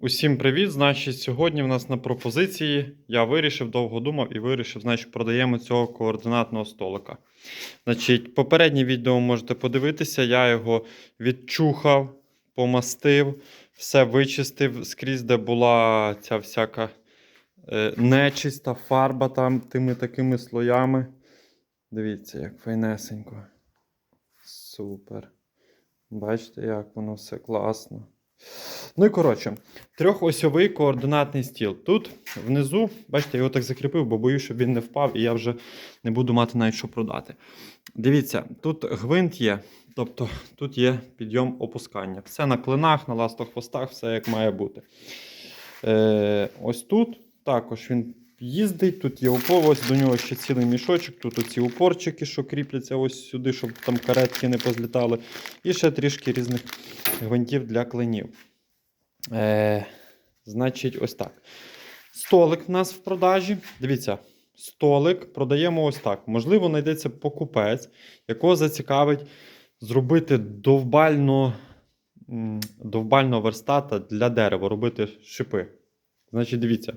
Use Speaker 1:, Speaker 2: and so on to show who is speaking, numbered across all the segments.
Speaker 1: Усім привіт! Значить, сьогодні в нас на пропозиції я вирішив, довго думав і вирішив, значить, продаємо цього координатного столика. Значить, попереднє відео можете подивитися, я його відчухав, помастив, все вичистив скрізь, де була ця всяка е, нечиста фарба там тими такими слоями. Дивіться, як файнесенько. Супер. Бачите, як воно все класно. Ну і коротше, трьохосьовий координатний стіл. Тут внизу, бачите, я його так закріпив, бо боюсь, щоб він не впав, і я вже не буду мати навіть що продати. Дивіться, тут гвинт є, тобто тут є підйом опускання. Все на клинах, на ластохвостах, все як має бути. Е, ось тут також він їздить, тут є упор, ось до нього ще цілий мішочок, тут оці упорчики, що кріпляться ось сюди, щоб там каретки не позлітали. І ще трішки різних гвинтів для клинів. Е, значить, ось так. Столик в нас в продажі. Дивіться, столик продаємо ось так. Можливо, знайдеться покупець, якого зацікавить зробити довбально, довбального верстата для дерева, робити шипи. Значить, дивіться,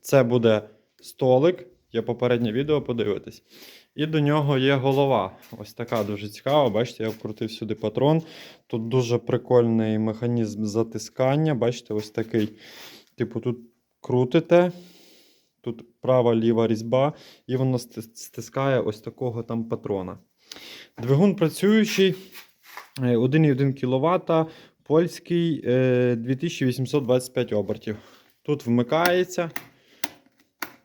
Speaker 1: це буде столик. Є попереднє відео, подивитись. І до нього є голова. Ось така дуже цікава. Бачите, я вкрутив сюди патрон. Тут дуже прикольний механізм затискання. Бачите, ось такий. Типу, тут крутите, тут права ліва різьба, і воно стискає ось такого там патрона. Двигун працюючий е, 1,1 кВт, польський е, 2825 обертів. Тут вмикається.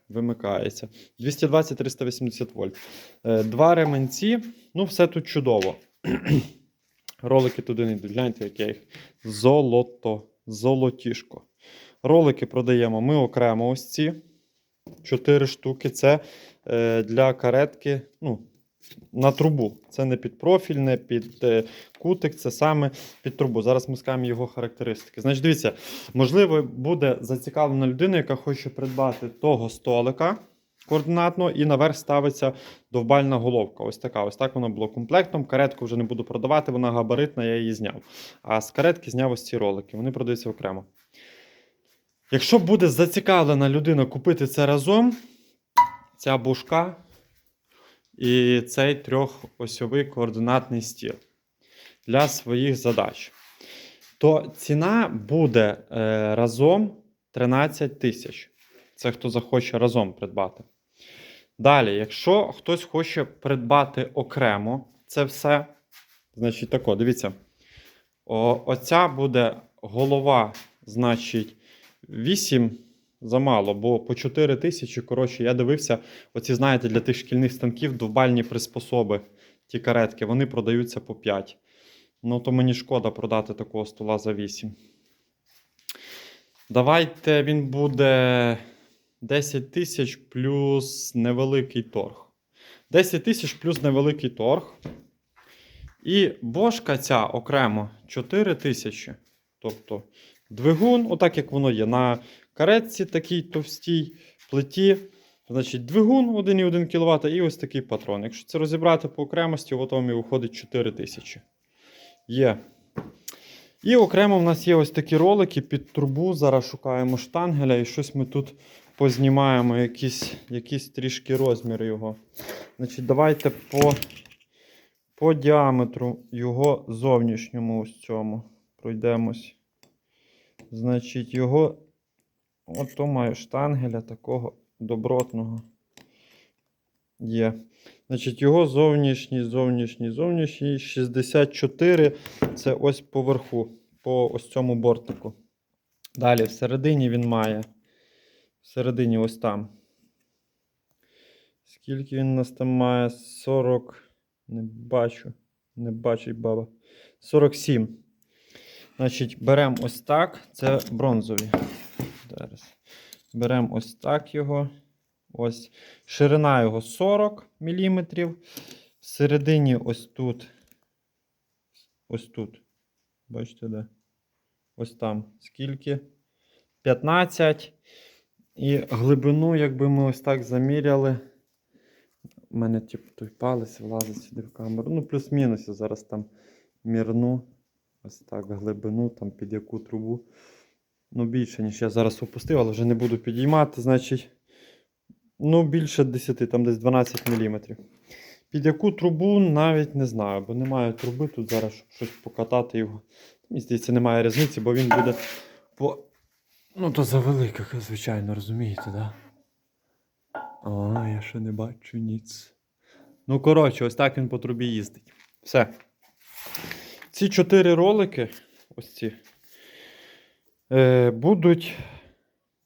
Speaker 1: Вимикається. 220-380 вольт. Е, Два ременці. Ну, все тут чудово. Ролики туди не йдуть. Гляньте, як я їх. Золото. Золотішко. Ролики продаємо ми окремо ось ці. Чотири штуки. Це е, для каретки. Ну, на трубу. Це не під профіль, не під е, кутик, це саме під трубу. Зараз ми скажемо його характеристики. Значить, дивіться, можливо, буде зацікавлена людина, яка хоче придбати того столика координатного, і наверх ставиться довбальна головка. Ось така. Ось так воно було комплектом. Каретку вже не буду продавати, вона габаритна, я її зняв. А з каретки зняв ось ці ролики. Вони продаються окремо. Якщо буде зацікавлена людина купити це разом, ця бушка і цей трьохосьовий координатний стіл для своїх задач, то ціна буде е, разом 13 тисяч. Це хто захоче разом придбати. Далі, якщо хтось хоче придбати окремо це все, значить тако, дивіться. О, оця буде голова, значить, 8 замало, бо по 4 тисячі, коротше, я дивився, оці, знаєте, для тих шкільних станків довбальні приспособи, ті каретки, вони продаються по 5. Ну, то мені шкода продати такого стола за 8. Давайте він буде 10 тисяч плюс невеликий торг. 10 тисяч плюс невеликий торг. І бошка ця окремо 4 тисячі. Тобто двигун, отак як воно є. На каретці такій товстій плиті. Значить, двигун 1,1 кВт і ось такий патрон. Якщо це розібрати по окремості, от вам і виходить 4 тисячі. Є. І окремо в нас є ось такі ролики під трубу. Зараз шукаємо штангеля і щось ми тут познімаємо, якісь, якісь трішки розміри його. Значить, давайте по, по діаметру його зовнішньому ось цьому пройдемось. Значить, його. Ото маю штангеля такого добротного. Є. Значить, його зовнішній, зовнішній, зовнішній 64. Це ось поверху, по ось цьому бортику. Далі, всередині він має. Всередині ось там. Скільки він нас там має? 40. Не бачу. Не бачить баба. 47. Значить, беремо ось так. Це бронзові. Зараз. Беремо ось так його. Ось. Ширина його 40 мм. Всередині ось тут. Ось тут. Бачите, де? Ось там. Скільки? 15. І глибину, якби ми ось так заміряли. У мене, типу, той палець влазить сюди в камеру. Ну, плюс-мінус я зараз там мірну. Ось так глибину, там під яку трубу. Ну, більше, ніж я зараз опустив, але вже не буду підіймати. Значить, ну, більше 10, там десь 12 мм. Під яку трубу навіть не знаю, бо немає труби тут зараз, щоб щось покатати його. Мені здається, немає різниці, бо він буде по. Ну, то завелика, звичайно, розумієте? Да? А, я ще не бачу ніц. Ну, коротше, ось так він по трубі їздить. Все. Ці чотири ролики, ось ці, будуть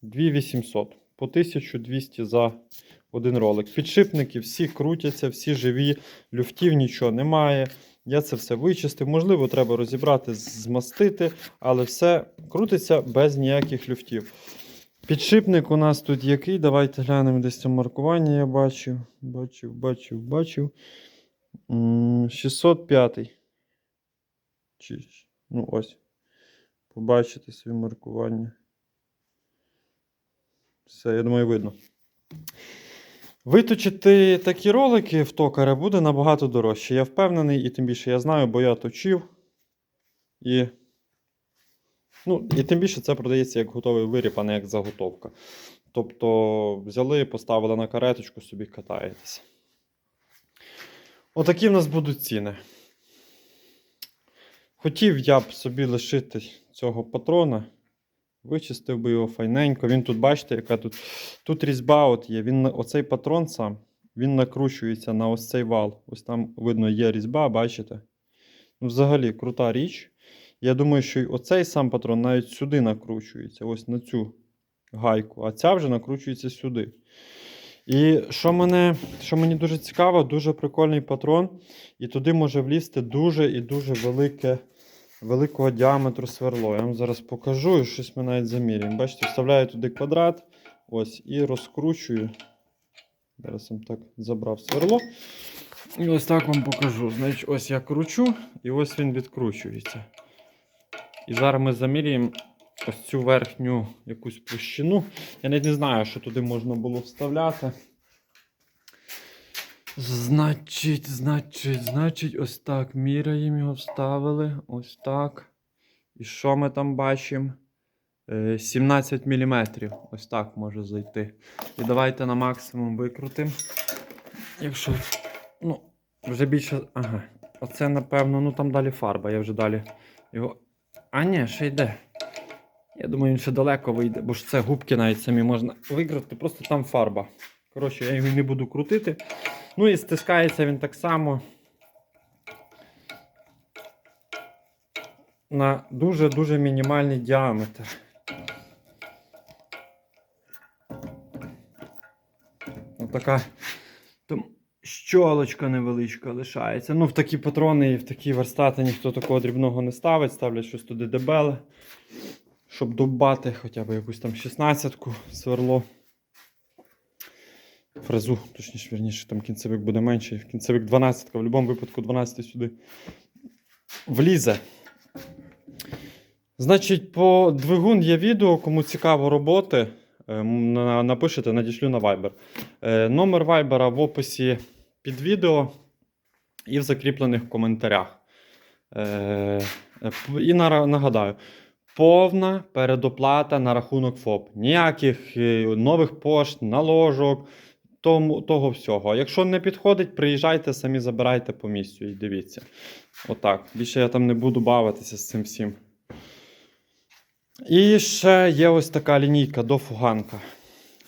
Speaker 1: 2800 по 1200 за один ролик. Підшипники всі крутяться, всі живі, люфтів нічого немає. Я це все вичистив. Можливо, треба розібрати, змастити, але все крутиться без ніяких люфтів. Підшипник у нас тут який? Давайте глянемо десь там маркування. Я бачив. Бачив, бачив, бачив. 605. Чи, ну ось. Побачите свої маркування. Все, я думаю, видно. Виточити такі ролики в токаря буде набагато дорожче. Я впевнений, і тим більше я знаю, бо я точив. І, ну, і тим більше це продається як готовий виріб, а не як заготовка. Тобто взяли, поставили на кареточку, собі катаєтесь. Отакі в нас будуть ціни. Хотів я б собі лишити цього патрона. Вичистив би його файненько. Він тут, бачите, яка тут. Тут різьба от є. Він, оцей патрон сам він накручується на ось цей вал. Ось там видно є різьба, бачите? Ну, взагалі, крута річ. Я думаю, що й оцей сам патрон навіть сюди накручується, ось на цю гайку, а ця вже накручується сюди. І що, мене, що мені дуже цікаво, дуже прикольний патрон. І туди може влізти дуже і дуже велике, великого діаметру сверло. Я вам зараз покажу і щось ми навіть заміряємо. Бачите, вставляю туди квадрат ось, і розкручую. Зараз вам так забрав сверло. І ось так вам покажу. Значить, ось я кручу, і ось він відкручується. І зараз ми заміряємо ось цю верхню якусь площину. Я навіть не знаю, що туди можна було вставляти. Значить, значить, значить, ось так. Міряємо його, вставили. Ось так. І що ми там бачимо? Е, 17 мм. Ось так може зайти. І давайте на максимум викрутимо. Якщо. Ну, вже більше. Ага. Оце, напевно, ну там далі фарба. Я вже далі його. А ні, ще йде. Я думаю, він ще далеко вийде, бо ж це губки навіть самі можна викрути, просто там фарба. Коротше, я його не буду крутити. Ну і стискається він так само. На дуже-дуже мінімальний діаметр. Отака щолочка невеличка лишається. Ну, в такі патрони і в такі верстати ніхто такого дрібного не ставить, ставлять щось туди дебеле щоб добати хоча б якусь там 16-ку сверло. Фрезу, точніше, вірніше, там кінцевик буде менший. Кінцевик 12, в будь-якому випадку 12 сюди влізе. Значить, по двигун є відео, кому цікаво роботи, е, напишете, надішлю на Viber. Е, Номер Viber в описі під відео і в закріплених коментарях. Е, І нагадаю, повна передоплата на рахунок ФОП. Ніяких е, нових пошт, наложок, тому, того всього. Якщо не підходить, приїжджайте, самі забирайте по місцю і дивіться. Отак. Більше я там не буду бавитися з цим всім. І ще є ось така лінійка до фуганка.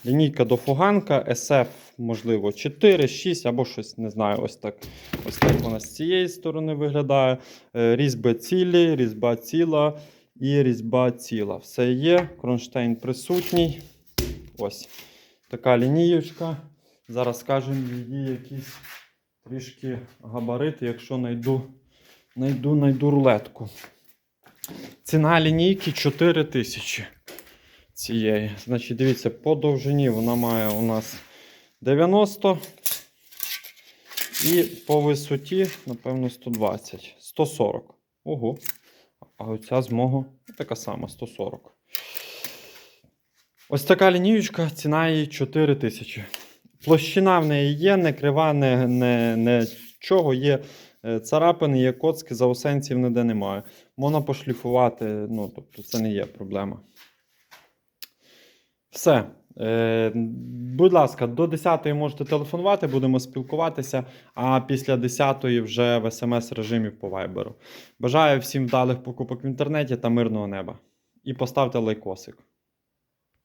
Speaker 1: Лінійка до фуганка SF, можливо, 4, 6 або щось, не знаю, ось так. Ось так вона з цієї сторони виглядає. Е, Різьби цілі, різьба ціла і різьба ціла. Все є, кронштейн присутній. Ось така лінієчка. Зараз скажемо її якісь трішки габарити, якщо знайду, знайду, знайду рулетку. Ціна лінійки 4 тисячі цієї. Значить, дивіться, по довжині вона має у нас 90. І по висоті, напевно, 120. 140. Ого. А оця з мого така сама 140. Ось така лініючка, ціна її 4 тисячі. Площина в неї є, не крива, не, не, не чого. Є е, царапини, є коцки, заусенців ніде немає. Можна пошліфувати, ну, тобто це не є проблема. Все. Е, будь ласка, до 10-ї можете телефонувати, будемо спілкуватися, а після 10-ї вже в смс-режимі по вайберу. Бажаю всім вдалих покупок в інтернеті та мирного неба. І поставте лайкосик.